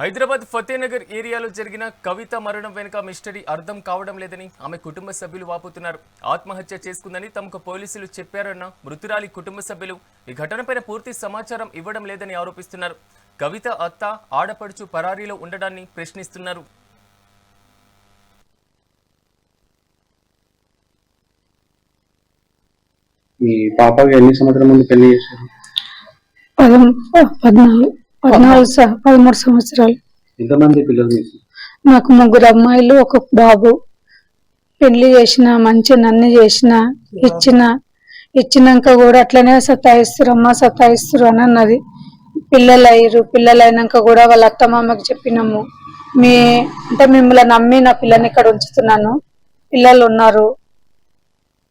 హైదరాబాద్ ఫతేనగర్ ఏరియాలో జరిగిన కవిత మరణం వెనుక మిస్టరీ అర్థం కావడం లేదని ఆమె కుటుంబ సభ్యులు వాపోతున్నారు. ఆత్మహత్య చేసుకుందని తమకు పోలీసులు చెప్పారన్న మృతురాలి కుటుంబ సభ్యులు ఈ ఘటనపైన పూర్తి సమాచారం ఇవ్వడం లేదని ఆరోపిస్తున్నారు. కవిత అత్త ఆడపడుచు పరారీలో ఉండడాన్ని ప్రశ్నిస్తున్నారు. మీ పాపకి ఎన్ని సంవత్సరాల ముందు పెళ్ళి చేశారు? పదం పద్నాలుగు. పద్నాలుగు పదమూడు సంవత్సరాలు. ఎంతమంది పిల్లలు నాకు ముగ్గురు అమ్మాయిలు ఒక బాబు. పెళ్ళి చేసిన మంచి నన్ను చేసిన ఇచ్చిన ఇచ్చినాక కూడా అట్లనే సతాయిస్తురమ్మా సతాయిస్తురు అని అన్నది. పిల్లలు అయ్యారు పిల్లలు అయినాక కూడా వాళ్ళ అత్తమామకి చెప్పినాము. మీ అంటే మిమ్మల్ని నమ్మి నా పిల్లని ఇక్కడ ఉంచుతున్నాను. పిల్లలు ఉన్నారు.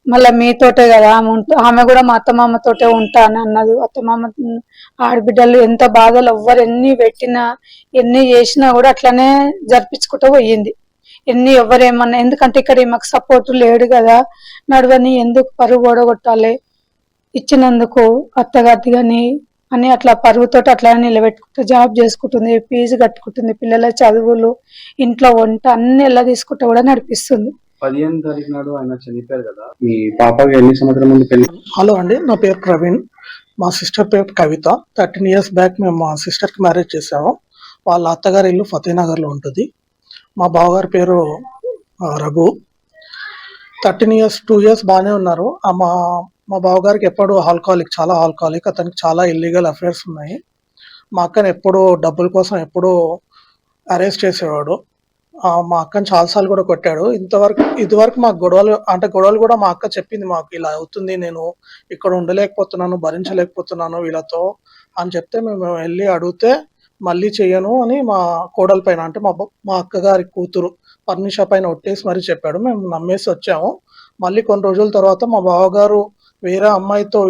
మళ్ళీ మీతోటే కదా ఆమె ఆమె కూడా మా అత్తమామతోటే ఉంటాను అన్నది. అత్తమామ ఆడబిడ్డలు ఎంత బాధలు ఎవ్వరు ఎన్ని పెట్టినా ఎన్ని చేసినా కూడా అట్లనే జరిపించుకుంటూ పోయింది. ఎన్ని ఎవరేమన్నా ఎందుకంటే ఇక్కడ మాకు సపోర్ట్ లేడు కదా నడవని ఎందుకు పరుగు ఓడగొట్టాలి? ఇచ్చినందుకు అత్తగారి కానీ అని అట్లా పరుగుతోటి అట్లా నిలబెట్టుకుంటూ జాబ్ చేసుకుంటుంది ఫీజు కట్టుకుంటుంది పిల్లల చదువులు ఇంట్లో వంట అన్ని ఎలా తీసుకుంటూ కూడా నడిపిస్తుంది. పదిహేను తారీఖు నాడు ఆయన చనిపోయారు కదా. మీ పాపకి ఎన్ని సంవత్సరాల ముందు పెళ్ళి హలో అండి నా పేరు ప్రవీణ్. మా సిస్టర్ పేరు కవిత. థర్టీన్ ఇయర్స్ బ్యాక్ మేము మా సిస్టర్కి మ్యారేజ్ చేసాము వాళ్ళ అత్తగారి ఇల్లు ఫతేనగర్లో ఉంటుంది. మా బావగారి పేరు Raghu. Thirteen years two years బాగానే ఉన్నారు. ఆ మా మా బావగారికి ఎప్పుడు ఆల్కహాలిక్ చాలా ఆల్కహాలిక్. అతనికి చాలా ఇల్లీగల్ అఫైర్స్ ఉన్నాయి. మా అక్కని ఎప్పుడు డబ్బుల కోసం ఎప్పుడు అరెస్ట్ చేసేవాడు. మా అక్కని చాలాసార్లు కూడా కొట్టాడు. ఇంతవరకు ఇదివరకు మాకు గొడవలు అంటే గొడవలు కూడా మా అక్క చెప్పింది మాకు ఇలా అవుతుంది నేను ఇక్కడ ఉండలేకపోతున్నాను భరించలేకపోతున్నాను వీళ్ళతో అని చెప్తే మేము వెళ్ళి అడిగితే మళ్ళీ చెయ్యను అని మా కోడల పైన అంటే మా మా అక్కగారి కూతురు పర్నిషా పైన ఒట్టేసి మరీ చెప్పాడు. మేము నమ్మేసి వచ్చాము. మళ్ళీ కొన్ని రోజుల తర్వాత మా బావగారు వేరే అమ్మాయితో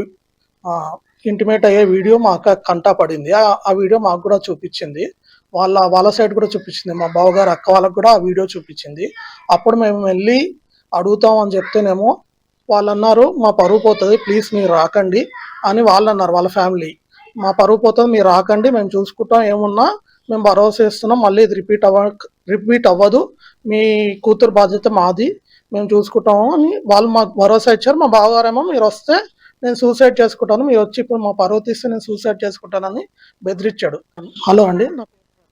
ఇంటిమేట్ అయ్యే వీడియో మా అక్క కంటా పడింది. ఆ వీడియో మాకు కూడా చూపించింది. వాళ్ళ వాళ్ళ సైడ్ కూడా చూపించింది. మా బావగారు అక్క వాళ్ళకు కూడా ఆ వీడియో చూపించింది. అప్పుడు మేము వెళ్ళి అడుగుతాం అని చెప్తేనేమో వాళ్ళు అన్నారు మా పరువు పోతుంది ప్లీజ్ మీరు రాకండి అని వాళ్ళు అన్నారు వాళ్ళ ఫ్యామిలీ మా పరువు పోతుంది మీరు రాకండి మేము చూసుకుంటాం ఏమున్నా మేము భరోసా చేస్తున్నాం మళ్ళీ ఇది రిపీట్ అవ్వ రిపీట్ అవ్వదు మీ కూతురు బాధ్యత మాది మేము చూసుకుంటాము అని వాళ్ళు మాకు భరోసా ఇచ్చారు. మా బావగారేమో మీరు వస్తే నేను సూసైడ్ చేసుకుంటాను మీరు వచ్చి ఇప్పుడు మా పరువు తీస్తే నేను సూసైడ్ చేసుకుంటానని బెదిరించాడు. హలో అండి. నా